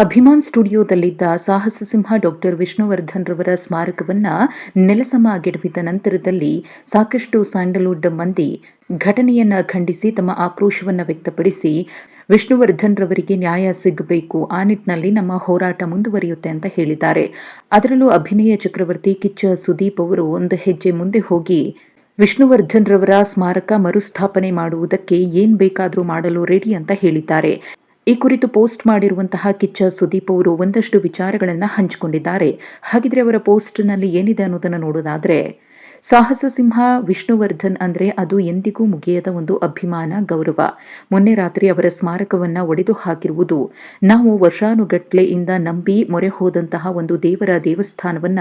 ಅಭಿಮಾನ್ ಸ್ಟುಡಿಯೋದಲ್ಲಿದ್ದ ಸಾಹಸ ಸಿಂಹ ಡಾಕ್ಟರ್ ವಿಷ್ಣುವರ್ಧನ್ ರವರ ಸ್ಮಾರಕವನ್ನ ನೆಲಸಮಗೆಡವಿದ ನಂತರದಲ್ಲಿ ಸಾಕಷ್ಟು ಸ್ಯಾಂಡಲ್ವುಡ್ ಮಂದಿ ಘಟನೆಯನ್ನ ಖಂಡಿಸಿ ತಮ್ಮ ಆಕ್ರೋಶವನ್ನು ವ್ಯಕ್ತಪಡಿಸಿ ವಿಷ್ಣುವರ್ಧನ್ ರವರಿಗೆ ನ್ಯಾಯ ಸಿಗಬೇಕು, ಆ ನಿಟ್ಟಿನಲ್ಲಿ ನಮ್ಮ ಹೋರಾಟ ಮುಂದುವರಿಯುತ್ತೆ ಅಂತ ಹೇಳಿದ್ದಾರೆ. ಅದರಲ್ಲೂ ಅಭಿನಯ ಚಕ್ರವರ್ತಿ ಕಿಚ್ಚ ಸುದೀಪ್ ಅವರು ಒಂದು ಹೆಜ್ಜೆ ಮುಂದೆ ಹೋಗಿ ವಿಷ್ಣುವರ್ಧನ್ ರವರ ಸ್ಮಾರಕ ಮರುಸ್ಥಾಪನೆ ಮಾಡುವುದಕ್ಕೆ ಏನ್ ಬೇಕಾದರೂ ಮಾಡಲು ರೆಡಿ ಅಂತ ಹೇಳಿದ್ದಾರೆ. ಈ ಕುರಿತು ಪೋಸ್ಟ್ ಮಾಡಿರುವಂತಹ ಕಿಚ್ಚ ಸುದೀಪ್ ಅವರು ಒಂದಷ್ಟು ವಿಚಾರಗಳನ್ನು ಹಂಚಿಕೊಂಡಿದ್ದಾರೆ. ಹಾಗಿದ್ರೆ ಅವರ ಪೋಸ್ಟ್ನಲ್ಲಿ ಏನಿದೆ ಅನ್ನೋದನ್ನು ನೋಡೋದಾದ್ರೆ, ಸಾಹಸ ಸಿಂಹ ವಿಷ್ಣುವರ್ಧನ್ ಅಂದ್ರೆ ಅದು ಎಂದಿಗೂ ಮುಗಿಯದ ಒಂದು ಅಭಿಮಾನ, ಗೌರವ. ಮೊನ್ನೆ ರಾತ್ರಿ ಅವರ ಸ್ಮಾರಕವನ್ನ ಒಡೆದು ಹಾಕಿರುವುದು ನಾವು ವರ್ಷಾನುಗಟ್ಲೆಯಿಂದ ನಂಬಿ ಮೊರೆ ಹೋದಂತಹ ಒಂದು ದೇವರ ದೇವಸ್ಥಾನವನ್ನ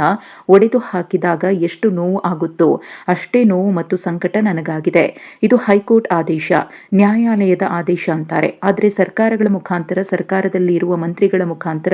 ಒಡೆದು ಹಾಕಿದಾಗ ಎಷ್ಟು ನೋವು ಆಗುತ್ತೋ ಅಷ್ಟೇ ನೋವು ಮತ್ತು ಸಂಕಟ ನನಗಾಗಿದೆ. ಇದು ಹೈಕೋರ್ಟ್ ಆದೇಶ, ನ್ಯಾಯಾಲಯದ ಆದೇಶ ಅಂತಾರೆ. ಆದರೆ ಸರ್ಕಾರಗಳ ಮುಖಾಂತರ ಸರ್ಕಾರದಲ್ಲಿ ಇರುವ ಮಂತ್ರಿಗಳ ಮುಖಾಂತರ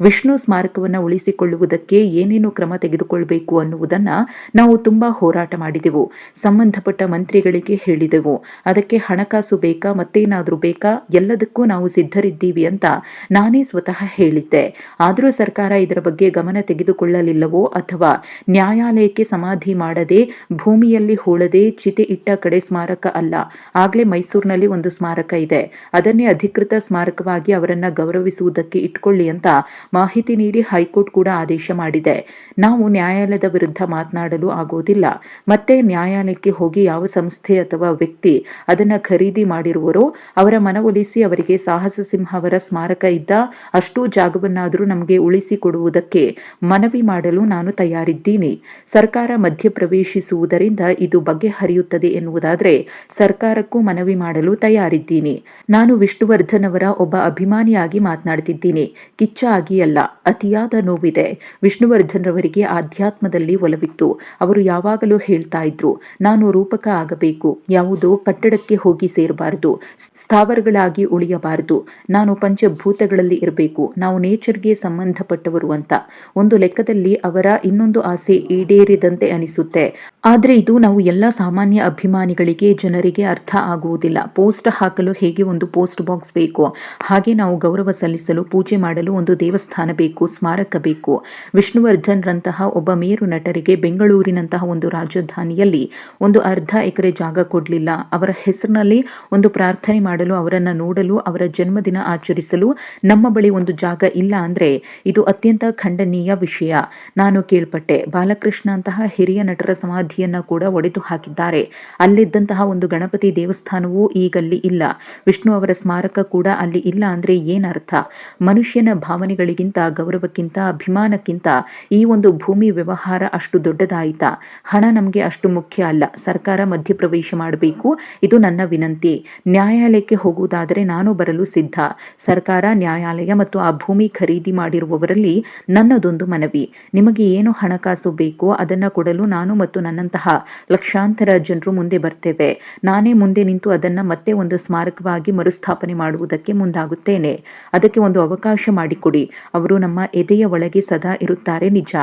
ವಿಷ್ಣು ಸ್ಮಾರಕವನ್ನ ಉಳಿಸಿಕೊಳ್ಳುವುದಕ್ಕೆ ಏನೇನು ಕ್ರಮ ತೆಗೆದುಕೊಳ್ಳಬೇಕು ಅನ್ನುವುದನ್ನ ನಾವು ತುಂಬಾ ಹೋರಾಟ ಮಾಡಿದೆವು. ಸಂಬಂಧಪಟ್ಟ ಮಂತ್ರಿಗಳಿಗೆ ಹೇಳಿದೆವು. ಅದಕ್ಕೆ ಹಣಕಾಸು ಬೇಕಾ, ಮತ್ತೇನಾದರೂ ಬೇಕಾ? ಎಲ್ಲದಕ್ಕೂ ನಾವು ಸಿದ್ಧರಿದ್ದೀವಿ ಅಂತ ನಾನೇ ಸ್ವತಃ ಹೇಳಿದ್ದೆ. ಆದರೂ ಸರ್ಕಾರ ಇದರ ಬಗ್ಗೆ ಗಮನ ತೆಗೆದುಕೊಳ್ಳಲಿಲ್ಲವೋ ಅಥವಾ ನ್ಯಾಯಾಲಯಕ್ಕೆ ಸಮಾಧಿ ಮಾಡದೆ, ಭೂಮಿಯಲ್ಲಿ ಹೂಳದೆ ಚಿತೆ ಇಟ್ಟ ಕಡೆ ಸ್ಮಾರಕ ಅಲ್ಲ. ಆಗ್ಲೇ ಮೈಸೂರಿನಲ್ಲಿ ಒಂದು ಸ್ಮಾರಕ ಇದೆ. ಅದನ್ನೇ ಅಧಿಕೃತ ಸ್ಮಾರಕವಾಗಿ ಅವರನ್ನ ಗೌರವಿಸುವುದಕ್ಕೆ ಇಟ್ಕೊಳ್ಳಿ ಅಂತ ಮಾಹಿತಿ ನೀಡಿ ಹೈಕೋರ್ಟ್ ಕೂಡ ಆದೇಶ ಮಾಡಿದೆ. ನಾವು ನ್ಯಾಯಾಲಯದ ವಿರುದ್ಧ ಮಾತನಾಡಲು ಆಗೋದಿಲ್ಲ. ಮತ್ತೆ ನ್ಯಾಯಾಲಯಕ್ಕೆ ಹೋಗಿ ಯಾವ ಸಂಸ್ಥೆ ಅಥವಾ ವ್ಯಕ್ತಿ ಅದನ್ನ ಖರೀದಿ ಮಾಡಿರುವರೋ, ಅವರ ಮನವೊಲಿಸಿ ಅವರಿಗೆ ಸಾಹಸ ಸಿಂಹ ಅವರ ಸ್ಮಾರಕ ಇದ್ದ ಅಷ್ಟೂ ಜಾಗವನ್ನಾದರೂ ನಮಗೆ ಉಳಿಸಿಕೊಡುವುದಕ್ಕೆ ಮನವಿ ಮಾಡಲು ನಾನು ತಯಾರಿದ್ದೀನಿ. ಸರ್ಕಾರ ಮಧ್ಯಪ್ರವೇಶಿಸುವುದರಿಂದ ಇದು ಬಗ್ಗೆ ಹರಿಯುತ್ತದೆ ಎನ್ನುವುದಾದರೆ ಸರ್ಕಾರಕ್ಕೂ ಮನವಿ ಮಾಡಲು ತಯಾರಿದ್ದೀನಿ. ನಾನು ವಿಷ್ಣುವರ್ಧನ್ ಅವರ ಒಬ್ಬ ಅಭಿಮಾನಿಯಾಗಿ ಮಾತನಾಡ್ತಿದ್ದೀನಿ. ಕಿಚ್ಚ ಆಗಿ ಅಲ್ಲ, ಅತಿಯಾದ ನೋವಿದೆ. ವಿಷ್ಣುವರ್ಧನ್ ರವರಿಗೆ ಆಧ್ಯಾತ್ಮದಲ್ಲಿ ಒಲವಿತ್ತು. ಅವರು ಯಾವಾಗಲೂ ಹೇಳ್ತಾ ಇದ್ರು, ನಾನು ರೂಪಕ ಆಗಬೇಕು. ಯಾವುದೋ ಕಟ್ಟಡಕ್ಕೆ ಹೋಗಿ ಸೇರಬಾರದು. ಸ್ಥಾವರಗಳಾಗಿ ಉಳಿಯಬಾರದು. ನಾನು ಪಂಚಭೂತಗಳಲ್ಲಿ ಇರಬೇಕು. ನಾವು ನೇಚರ್ಗೆ ಸಂಬಂಧಪಟ್ಟವರು ಅಂತ. ಒಂದು ಲೆಕ್ಕದಲ್ಲಿ ಅವರ ಇನ್ನೊಂದು ಆಸೆ ಈಡೇರಿದಂತೆ ಅನಿಸುತ್ತೆ. ಆದ್ರೆ ಇದು ನಾವು ಎಲ್ಲ ಸಾಮಾನ್ಯ ಅಭಿಮಾನಿಗಳಿಗೆ, ಜನರಿಗೆ ಅರ್ಥ ಆಗುವುದಿಲ್ಲ. ಪೋಸ್ಟ್ ಹಾಕಲು ಹೇಗೆ ಒಂದು ಪೋಸ್ಟ್ ಬಾಕ್ಸ್ ಬೇಕು? ಹಾಗೆ ನಾವು ಗೌರವ ಸಲ್ಲಿಸಲು, ಪೂಜೆ ಮಾಡಲು ಒಂದು ದೇವಸ್ಥಾನ ಬೇಕು, ಸ್ಮಾರಕ ಬೇಕು. ವಿಷ್ಣುವರ್ಧನ್ ರಂತಹ ಒಬ್ಬ ಮೇರು ನಟರಿಗೆ ಬೆಂಗಳೂರಿನಂತಹ ಒಂದು ರಾಜಧಾನಿಯಲ್ಲಿ ಒಂದು ಅರ್ಧ ಎಕರೆ ಜಾಗ ಕೊಡಲಿಲ್ಲ. ಅವರ ಹೆಸರಿನಲ್ಲಿ ಒಂದು ಪ್ರಾರ್ಥನೆ ಮಾಡಲು, ಅವರನ್ನು ನೋಡಲು, ಅವರ ಜನ್ಮದಿನ ಆಚರಿಸಲು ನಮ್ಮ ಬಳಿ ಒಂದು ಜಾಗ ಇಲ್ಲ ಅಂದರೆ ಇದು ಅತ್ಯಂತ ಖಂಡನೀಯ ವಿಷಯ. ನಾನು ಕೇಳ್ಪಟ್ಟೆ. ಬಾಲಕೃಷ್ಣ ಅಂತಹ ಹಿರಿಯ ನಟರ ಸಮಾಧಿಯನ್ನ ಕೂಡ ಒಡೆದು ಹಾಕಿದ್ದಾರೆ. ಅಲ್ಲಿದ್ದಂತಹ ಒಂದು ಗಣಪತಿ ದೇವಸ್ಥಾನವೂ ಈಗಲ್ಲಿ ಇಲ್ಲ. ವಿಷ್ಣು ಅವರ ಸ್ಮಾರಕ ಕೂಡ ಅಲ್ಲಿ ಇಲ್ಲ ಅಂದ್ರೆ ಏನರ್ಥ? ಮನುಷ್ಯನ ಭಾವನೆಗಳಿಗಿಂತ, ಗೌರವಕ್ಕಿಂತ, ಅಭಿಮಾನಕ್ಕಿಂತ ಈ ಒಂದು ಭೂಮಿ ವ್ಯವಹಾರ ಅಷ್ಟು ದೊಡ್ಡದಾಯಿತ? ಹಣ ನಮಗೆ ಅಷ್ಟು ಮುಖ್ಯ ಅಲ್ಲ. ಸರ್ಕಾರ ಮಧ್ಯಪ್ರವೇಶ ಮಾಡಬೇಕು, ಇದು ನನ್ನ ವಿನಂತಿ. ನ್ಯಾಯಾಲಯಕ್ಕೆ ಹೋಗುವುದಾದರೆ ನಾನು ಬರಲು ಸಿದ್ಧ. ಸರ್ಕಾರ, ನ್ಯಾಯಾಲಯ ಮತ್ತು ಆ ಭೂಮಿ ಖರೀದಿ ಮಾಡಿರುವವರಲ್ಲಿ ನನ್ನದೊಂದು ಮನವಿ. ನಿಮಗೆ ಏನು ಹಣಕಾಸು ಬೇಕೋ ಅದನ್ನು ಕೊಡಲು ನಾನು ಮತ್ತು ನನ್ನಂತಹ ಲಕ್ಷಾಂತರ ಜನರು ಮುಂದೆ ಬರ್ತೇವೆ. ನಾನೇ ಮುಂದೆ ನಿಂತು ಅದನ್ನು ಮತ್ತೆ ಒಂದು ಸ್ಮಾರಕವಾಗಿ ಮರುಸ್ಥಾಪನೆ ಮಾಡುವುದಕ್ಕೆ ಮುಂದಾಗುತ್ತೇನೆ. ಅದಕ್ಕೆ ಒಂದು ಅವಕಾಶ ಮಾಡಿಕೊಡಿ. ಅವರು ನಮ್ಮ ಎದೆಯ ಒಳಗೆ ಸದಾ ಇರುತ್ತಾರೆ ನಿಜ.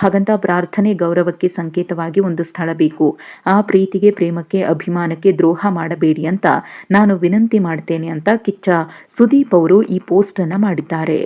ಹಾಗಂತ ಪ್ರಾರ್ಥನೆ ಗೌರವಕ್ಕೆ ಸಂಕೇತವಾಗಿ ಒಂದು ಸ್ಥಳ ಬೇಕು. ಆ ಪ್ರೀತಿಗೆ, ಪ್ರೇಮಕ್ಕೆ, ಅಭಿಮಾನಕ್ಕೆ ದ್ರೋಹ ಮಾಡಬೇಡಿ ಅಂತ ನಾನು ವಿನಂತಿ ಮಾಡ್ತೇನೆ ಅಂತ ಕಿಚ್ಚ ಸುದೀಪ್ ಅವರು ಈ ಪೋಸ್ಟ್ ಅನ್ನ ಮಾಡಿದ್ದಾರೆ.